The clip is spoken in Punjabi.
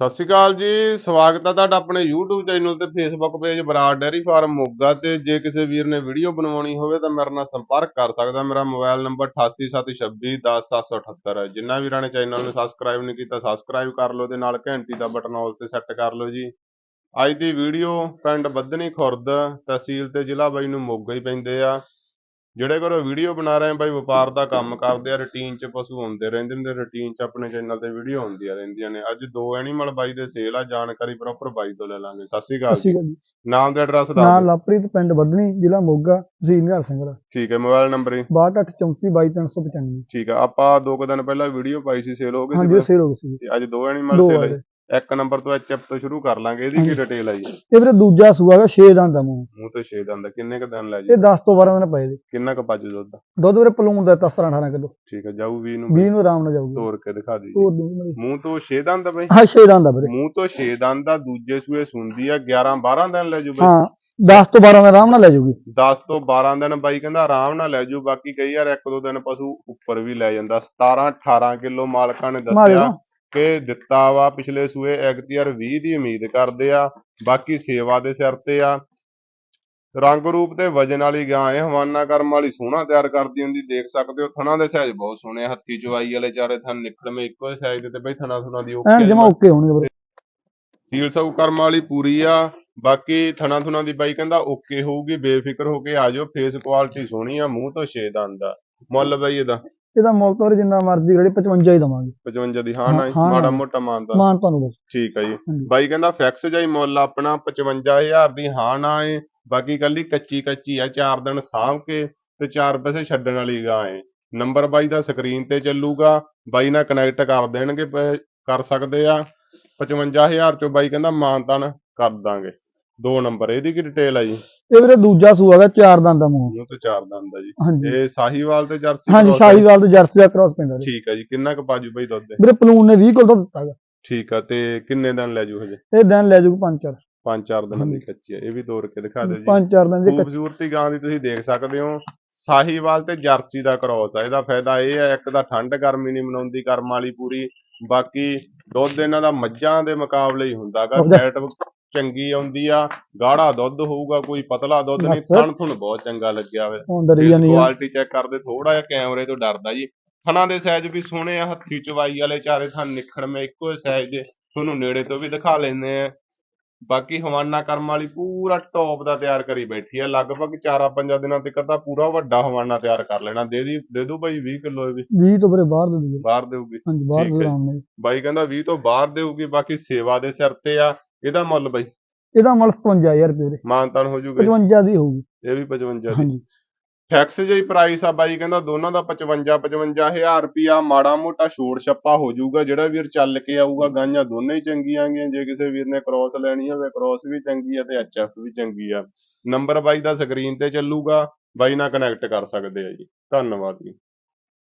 ਸਤਿ ਸ਼੍ਰੀ ਅਕਾਲ ਜੀ, ਸਵਾਗਤ ਹੈ ਤੁਹਾਡਾ ਆਪਣੇ YouTube ਚੈਨਲ ਤੇ Facebook page Brar dairy farm Moga ਤੇ ਜੇ ਕਿਸੇ ਵੀਰ ਨੇ ਵੀਡੀਓ ਬਣਵਾਉਣੀ ਹੋਵੇ ਤਾਂ ਮੇਰੇ ਨਾਲ ਸੰਪਰਕ ਕਰ ਸਕਦਾ, ਮੇਰਾ ਮੋਬਾਈਲ ਨੰਬਰ 8876210778 ਹੈ ਜਿੰਨਾ ਵੀਰਾਂ ਨੇ ਚੈਨਲ ਨੂੰ ਸਬਸਕ੍ਰਾਈਬ ਨਹੀਂ ਕੀਤਾ ਸਬਸਕ੍ਰਾਈਬ ਕਰ ਲਓ ਤੇ ਨਾਲ ਘੰਟੀ ਦਾ ਬਟਨ ਆਲ ਤੇ ਸੈੱਟ ਕਰ ਲਓ ਜੀ। ਅੱਜ ਦੀ ਵੀਡੀਓ ਪਿੰਡ ਬੱਧਨੀ ਖੁਰਦ ਤਹਿਸੀਲ ਤੇ ਜ਼ਿਲ੍ਹਾ ਬਾਈ ਨੂੰ ਮੋਗਾ ਹੀ ਪੈਂਦੇ ਆ। ਜਿਹੜੇ ਘਰੋਂ ਵੀਡੀਓ ਬਣਾ ਰਹੇ ਆ ਬਾਈ ਵਪਾਰ ਦਾ ਕੰਮ ਕਰਦੇ ਆ ਰੁਟੀਨ 'ਚ ਪਸ਼ੂ ਹੁੰਦੇ ਰਹਿੰਦੇ ਨੇ ਰੁਟੀਨ 'ਚ ਆਪਣੇ ਚੈਨਲ ਤੇ ਵੀਡੀਓ ਹੁੰਦੀਆਂ ਰਹਿੰਦੀਆਂ ਨੇ। ਅੱਜ ਦੋ ਐਨੀਮਲ ਬਾਈ ਦੇ ਸੇਲ ਆ ਜਾਣਕਾਰੀ ਪ੍ਰੋਪਰ ਬਾਈ ਤੋਂ ਲੈ ਲਾਂਗੇ। ਸਤਿ ਸ਼੍ਰੀ ਅਕਾਲ ਜੀ। ਨਾਮ ਤੇ ਐਡਰੈਸ ਦੱਸ ਨਾਂ ਦਿਓ। ਲਵਪ੍ਰੀਤ ਪਿੰਡ ਬੱਧਨੀ ਜ਼ਿਲ੍ਹਾ ਮੋਗਾ ਤਹਿਸੀਲ ਨਿਹਾਲ ਸਿੰਘ ਦਾ ਠੀਕ ਹੈ ਮੋਬਾਈਲ ਨੰਬਰ ਹੀ 6234222395 ਠੀਕ ਆ ਆਪਾਂ ਦੋ ਕੁ ਦਿਨ ਪਹਿਲਾਂ ਵੀਡੀਓ ਪਾਈ ਸੀ ਸੇਲ ਹੋ ਗਈ ਹਾਂਜੀ ਸੀ ਸੇਲ ਹੋ ਗਈ ਸੀ। ਅੱਜ ਦੋ ਐਨੀਮਲ ਸੇਲ ਹੈ ਇੱਕ ਨੰਬਰ ਤੋਂ ਐਚਐਫ ਤੋਂ ਸ਼ੁਰੂ ਕਰ ਲਾਂਗੇ ਇਹਦੀ ਕੀ ਡਿਟੇਲ ਆ ਜੀ? ਇਹ ਵੀਰੇ ਦੂਜਾ ਸੂਆ ਹੈਗਾ 6 ਦੰਦ ਦਾ ਮੂੰਹ। ਮੂੰਹ ਤੋਂ 6 ਦੰਦ ਕਿੰਨੇ ਕ ਦਿਨ ਲੈ ਜੀ? ਇਹ 10 ਤੋਂ 12 ਦਿਨ ਪਏ ਜੀ ਕਿੰਨਾ ਕ ਪਾਜੂ ਦੁੱਧ? ਦੁੱਧ ਵੀਰੇ ਪਲੂਣ ਦਾ 17 18 ਕਿਲੋ। ਠੀਕ ਹੈ ਜਾਊ ਵੀ ਨੂੰ। 20 ਨੂੰ ਆਰਾਮ ਨਾਲ ਜਾਊਗੀ। ਤੋੜ ਕੇ ਦਿਖਾ ਦੀ ਮੂੰਹ ਤੋਂ 6 ਦੰਦ ਆ ਬਈ? ਹਾਂ 6 ਦੰਦ ਦਾ ਵੀਰੇ। ਮੂੰਹ ਤੋਂ 6 ਦੰਦ ਦਾ ਦੂਜੇ ਸੂਏ ਸੁੰਦੀ ਆ 11 12 ਦਿਨ ਲੈ ਜੂ ਬਈ। ਹਾਂ 10 ਤੋਂ 12 ਦਿਨ ਆਰਾਮ ਨਾਲ ਲੈ ਜਾਊਗੀ 10 ਤੋਂ 12 ਦਿਨ ਬਾਈ ਕਹਿੰਦਾ ਆਰਾਮ ਨਾਲ ਲੈ ਜੂ ਬਾਕੀ ਕਈ ਯਾਰ ਇੱਕ ਦੋ ਦਿਨ ਪਸ਼ੂ ਉੱਪਰ ਵੀ ਲੈ ਜਾਂਦਾ। 17 18 ਕਿਲੋ ਮਾਲਕਾਂ ਨੇ ਮਾਰੇ ਦੱਸਿਆ। ਨਾ। ਕਿ ਦਿੱਤਾ ਵਾ ਪਿਛਲੇ ਸੂਏ ਐਗਤੀਆਰ 20 ਦੀ ਉਮੀਦ ਕਰਦੇ ਆ ਬਾਕੀ ਸੇਵਾ ਦੇ ਸਿਰ ਤੇ ਆ। ਰੰਗ ਰੂਪ ਤੇ ਵਜਨ ਵਾਲੀ ਗਾਂ ਹੈ ਹਵਾਨਾ ਕਰਮ ਵਾਲੀ ਸੋਹਣਾ ਤਿਆਰ ਕਰਦੀ ਹੁੰਦੀ ਦੇਖ ਸਕਦੇ ਹੋ ਥਣਾ ਦੇ ਸਾਈਜ਼ ਬਹੁਤ ਸੋਹਣੇ ਹੱਥੀ ਚਵਾਈ ਵਾਲੇ ਚਾਰੇ ਥਣ ਨਿਕਲਵੇਂ ਇੱਕੋ ਸਾਈਜ਼ ਦੇ ਤੇ ਬਈ ਥਣਾ ਥੁਣਾ ਦੀ ਓਕੇ ਜਮਾ ਓਕੇ ਹੋਣਗੇ ਵੀਰੇ ਸੀਲ ਸੌ ਕਰਮ ਵਾਲੀ ਪੂਰੀ ਆ ਬਾਕੀ ਥਣਾ ਥੁਣਾ ਦੀ ਬਾਈ ਕਹਿੰਦਾ ਓਕੇ ਹੋਊਗੀ ਬੇਫਿਕਰ ਹੋ ਕੇ ਆ ਜਾਓ ਫੇਸ ਕੁਆਲਿਟੀ ਸੋਹਣੀ ਆ ਮੂੰਹ ਤੋਂ ਛੇ ਦੰਦ ਮੁੱਲ ਬਈ ਇਹਦਾ। ਇਹਦਾ ਮੁੱਲ ਤਾਂ ਜਿੰਨਾ ਮਰਜ਼ੀ ਘੜੀ 55 ਹੀ ਦਵਾਂਗੇ। 55 ਦੀ ਹਾਂ ਨਾ ਜੀ, ਹਾਂ, ਹਾਂ। ਮਾੜਾ ਮੋਟਾ ਮਾਨਦਾ ਮਾਨ ਤੁਹਾਨੂੰ ਬਸ। ਠੀਕ ਆ ਜੀ। ਹਾਂਜੀ। ਬਾਈ ਕਹਿੰਦਾ ਫਿਕਸ ਜਾਈ ਮੁੱਲ ਆਪਣਾ 55000 ਦੀ ਹਾਂ ਨਾ ਏ। ਬਾਕੀ ਕੱਲੀ ਕੱਚੀ ਕੱਚੀ ਆ ਚਾਰ ਦਿਨ ਸਾਂਭ ਕੇ ਤੇ ਚਾਰ ਪੈਸੇ ਛੱਡਣ ਵਾਲੀ ਗਾਂ ਏ। ਨੰਬਰ ਬਾਈ ਦਾ ਸਕਰੀਨ ਤੇ ਚੱਲੂਗਾ ਬਾਈ ਨਾਲ ਕਨੈਕਟ ਕਰ ਦੇਣਗੇ ਪ- ਕਰ ਸਕਦੇ ਆ। 55000 ਚੋਂ ਬਾਈ ਕਹਿੰਦਾ ਮਾਨਤਾਨ ਕਰ ਦਾਂਗੇ। ਦੋ ਨੰਬਰ ਇਹਦੀ ਕੀ ਡਿਟੇਲ ਆ ਜੀ? ਇਹ ਵੀਰੇ ਦੂਜਾ ਸੂਆ ਹੈਗਾ 4 ਦੰਦ ਦਾ ਮੂੰਹ। ਮੂੰਹ ਤੇ ਚਾਰ ਦੰਦ ਆ ਜੀ। ਹਾਂਜੀ। ਇਹ ਸਾਹੀਵਾਲ ਤੇ ਜਰਸੀ ਹਾਂਜੀ cross ਆ? ਸ਼ਾਹੀਵਾਲ ਤੇ ਜਰਸੀ ਦਾ ਕ੍ਰਾਸ ਪੈਂਦਾ ਵੀਰੇ ਠੀਕ ਆ ਜੀ ਕਿੰਨਾ ਕੁ ਪਾਜੂ ਬਾਈ ਦੁੱਧ? ਦੇ? ਵੀਰੇ ਪਲੂਣ ਨੇ 20 ਕਿਲੋ ਦੁੱਧ ਦਿੱਤਾ ਹੈਗਾ ਠੀਕ ਆ ਤੇ ਕਿੰਨੇ ਦਿਨ ਲੈ ਜੂ ਹਜੇ? ਇਹ ਦਿਨ ਲੈ ਜਾਊਗਾ ਪੰਜ ਚਾਰ। ਪੰਜ ਚਾਰ ਦਿਨਾਂ ਦੀ। ਕੱਚੀ ਆ ਇਹ ਵੀ ਤੋੜ ਕੇ ਦਿਖਾ ਦਿਓ ਜੀ। ਪੰਜ ਚਾਰ ਦਿਨ ਦੇ ਕੱਚੇ ਖੂਬਸੂਰਤੀ ਗਾਂ ਦੀ ਤੁਸੀਂ ਦੇਖ ਸਕਦੇ ਹੋ ਸਾਹੀਵਾਲ ਤੇ ਜਰਸੀ ਦਾ ਕ੍ਰੋਸ ਆ ਇਹਦਾ ਫਾਇਦਾ ਇਹ ਹੈ ਇੱਕ ਤਾਂ ਠੰਡ ਗਰਮੀ ਨਹੀਂ ਮਨਾਉਂਦੀ ਕਰਮ ਵਾਲੀ ਪੂਰੀ ਬਾਕੀ ਦੁੱਧ ਇਹਨਾਂ ਦਾ ਮੱਝਾਂ ਦੇ ਮੁਕਾਬਲੇ ਹੀ ਹੁੰਦਾਗਾ ਫੈਟ ਚੰਗੀ ਆਉਂਦੀ ਆ ਗਾੜਾ ਦੁੱਧ ਹੋਊਗਾ ਕੋਈ ਪਤਲਾ ਦੁੱਧ ਨਹੀਂ ਬਸ। ਥਣ ਤੁਹਾਨੂੰ ਬਹੁਤ ਚੰਗਾ ਲੱਗਿਆ ਵੇ। ਆ। ਕੁਆਲਿਟੀ ਚੈੱਕ ਕਰਦੇ ਥੋੜਾ ਜਿਹਾ ਕੈਮਰੇ ਤੋਂ ਡਰਦਾ ਜੀ। ਥਣਾਂ ਦੇ ਸਾਈਜ਼ ਵੀ ਸੋਹਣੇ ਆ ਹੱਥੀ ਚਵਾਈ ਵਾਲੇ ਚਾਰੇ ਥਣ ਨਿਖੜਵੇਂ ਇੱਕੋ ਸਾਈਜ਼ ਦੇ ਤੁਹਾਨੂੰ ਨੇੜੇ ਤੋਂ ਵੀ ਦਿਖਾ ਲੈਂਦੇ ਆ। ਬਾਕੀ ਹਵਾਨਾ ਕਰਮ ਵਾਲੀ ਪੂਰਾ ਟੌਪ ਦਾ ਤਿਆਰ ਕਰੀ ਬੈਠੀ ਆ। ਲਗਭਗ 4-5 ਦਿਨਾਂ ਤੱਕ ਤਾਂ ਪੂਰਾ ਵੱਡਾ ਹਵਾਨਾ ਤਿਆਰ ਕਰ ਲੈਣਾ। ਦੇ ਦੀ ਦੇ ਦੂ ਭਾਈ 20 ਕਿਲੋ ਇਹ ਵੀ। 20 ਤੋਂ ਵੀਰੇ ਬਾਹਰ ਦੇ ਦੂਗੇ ਬਾਹਰ ਦੇਊਗੀ। ਹਾਂਜੀ ਬਾਹਰ ਠੀਕ ਦੇ ਹੈ। ਬਾਈ ਕਹਿੰਦਾ 20 ਤੋਂ ਬਾਹਰ ਦੇਊਗੀ ਬਾਕੀ ਸੇਵਾ ਦੇ ਸਿਰ ਤੇ ਆ। ਇਹਦਾ ਮੁੱਲ ਬਾਈ? ਇਹਦਾ ਮੁੱਲ 55000 ਰੁਪਏ ਵੀਰੇ। ਮਾਨਤਾਨ ਹੋ ਜੂਗਾ 55 ਦੀ ਹੋਊਗੀ। ਇਹ ਵੀ 55 ਦੀ। ਹਾਂਜੀ। ਫਿਕਸ ਜਿਹੀ ਪ੍ਰਾਈਸ ਆ ਬਾਈ ਕਹਿੰਦਾ ਦੋਨਾਂ ਦਾ 55 55000 ਰੁਪਿਆ ਮਾੜਾ ਮੋਟਾ ਛੋੜ ਛੱਪਾ ਹੋ ਜਾਊਗਾ ਜਿਹੜਾ ਵੀਰ ਚੱਲ ਕੇ ਆਊਗਾ ਗਾਂਆਂ ਦੋਨੇ ਹੀ ਚੰਗੀਆਂ ਆਂਗੀਆਂ ਜੇ ਕਿਸੇ ਵੀਰ ਨੇ ਕ੍ਰੋਸ ਲੈਣੀ ਹੋਵੇ ਕ੍ਰੋਸ ਵੀ ਚੰਗੀ ਆ ਤੇ ਐਚਐਫ ਵੀ ਚੰਗੀ ਆ। ਨੰਬਰ ਬਾਈ ਦਾ ਸਕਰੀਨ ਤੇ ਚੱਲੂਗਾ। ਬਾਈ ਨਾਲ ਕਨੈਕਟ ਕਰ ਸਕਦੇ ਆ ਜੀ। ਧੰਨਵਾਦ ਜੀ।